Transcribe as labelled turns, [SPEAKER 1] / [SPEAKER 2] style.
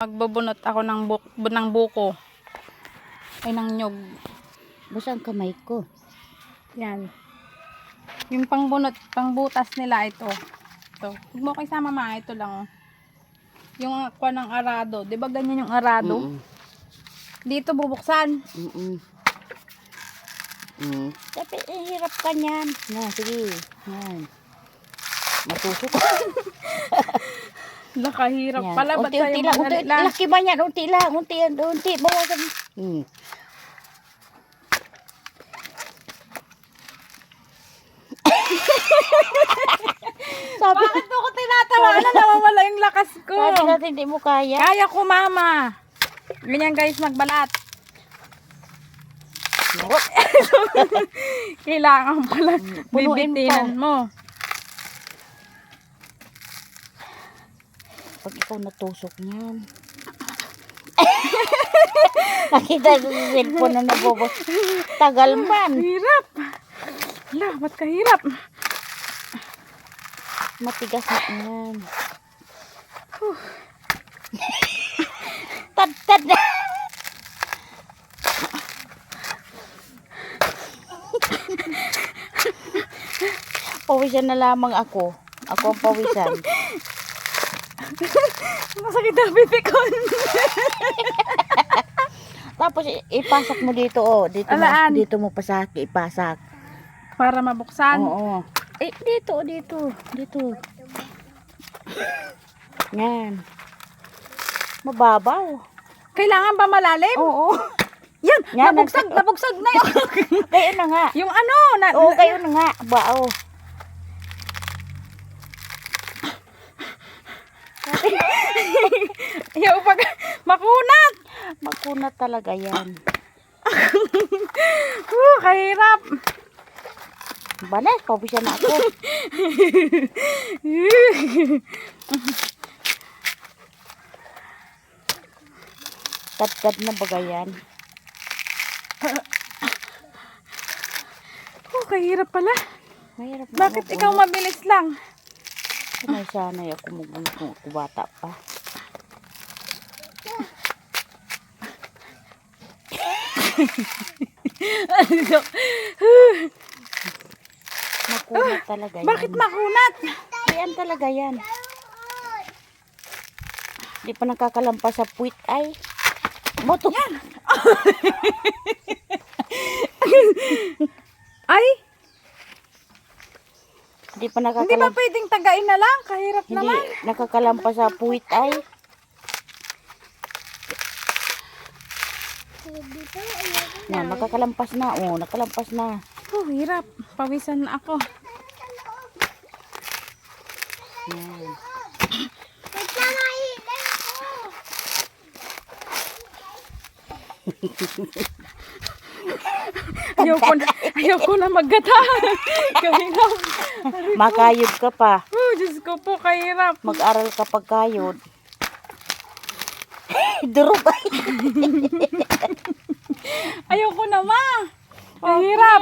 [SPEAKER 1] Magbubunot ako ng, buk ng buko. Ay, ng nyog.
[SPEAKER 2] Basta ang kamay ko.
[SPEAKER 1] Yan. Yung pangbunot, pangbutas nila ito. Ito. Huwag mo kayo sama ma, ito lang. oh. Yung kwa ng arado. Di ba ganyan yung arado?
[SPEAKER 2] Mm-mm.
[SPEAKER 1] Dito bubuksan.
[SPEAKER 2] Mm-mm. Mm. Tapi, eh, hirap ka niyan. Na, sige. Yan. Matusok.
[SPEAKER 1] Nakahirap
[SPEAKER 2] Yan.
[SPEAKER 1] pala. Ba't
[SPEAKER 2] Unti-unti
[SPEAKER 1] tayo
[SPEAKER 2] lang. Unti,
[SPEAKER 1] lang?
[SPEAKER 2] laki ba yan? Unti lang. Unti, unti. Bawasan. Mm. Sabi,
[SPEAKER 1] Bakit mo ko tinatawanan? Nawawala yung lakas ko.
[SPEAKER 2] sabi natin hindi mo kaya.
[SPEAKER 1] Kaya ko, mama. Ganyan guys, magbalat. Kailangan pala
[SPEAKER 2] Punuin
[SPEAKER 1] bibitinan mo.
[SPEAKER 2] Pag ikaw natusok niyan. Nakita sa cellphone na nabobos. Tagal man.
[SPEAKER 1] Hirap. Hala, ba't kahirap?
[SPEAKER 2] Matigas na yan. tad, tad. pawisan na lamang ako. Ako ang pawisan.
[SPEAKER 1] Masakit ang bibikon.
[SPEAKER 2] Tapos ipasak mo dito oh. Dito mo,
[SPEAKER 1] Alaan?
[SPEAKER 2] dito mo pasak, ipasak.
[SPEAKER 1] Para mabuksan.
[SPEAKER 2] Oo. Eh, dito, dito, dito. Yan. Mababaw.
[SPEAKER 1] Kailangan ba malalim?
[SPEAKER 2] Oo.
[SPEAKER 1] Yan,
[SPEAKER 2] Yan,
[SPEAKER 1] nabugsag,
[SPEAKER 2] nag-
[SPEAKER 1] nabugsag na yun.
[SPEAKER 2] Kayo na nga.
[SPEAKER 1] yung ano, na,
[SPEAKER 2] Oo, kayo na nga. Bao.
[SPEAKER 1] yung pag, makunat.
[SPEAKER 2] Magkunat talaga yan.
[SPEAKER 1] Uh, kahirap.
[SPEAKER 2] Bale, pawisan na ako. Tad-tad na bagay yan.
[SPEAKER 1] Oh, kahirap pala.
[SPEAKER 2] Mahirap
[SPEAKER 1] Bakit ikaw mabilis lang?
[SPEAKER 2] Sanay sanay ako magbunot kung bata pa. Makunat talaga yan.
[SPEAKER 1] Bakit makunat?
[SPEAKER 2] Yan talaga yan. Di pa nakakalampas sa puwit ay. Moto. Yan.
[SPEAKER 1] Ay,
[SPEAKER 2] Di pa
[SPEAKER 1] hindi ba
[SPEAKER 2] nakakalampas.
[SPEAKER 1] pwedeng tagain na lang? Kahirap
[SPEAKER 2] Hindi
[SPEAKER 1] naman.
[SPEAKER 2] nakakalampas sa puwit ay. Yan, makakalampas na. Oh, nakalampas na.
[SPEAKER 1] Oh, hirap. Pawisan na ako.
[SPEAKER 2] Yan.
[SPEAKER 1] Ayoko na, ayoko na maggata. kahirap.
[SPEAKER 2] Makayod ka pa.
[SPEAKER 1] Oh, Diyos ko po, kahirap.
[SPEAKER 2] Mag-aral ka pagkayod. Durog.
[SPEAKER 1] Ayoko na, ma. Kahirap.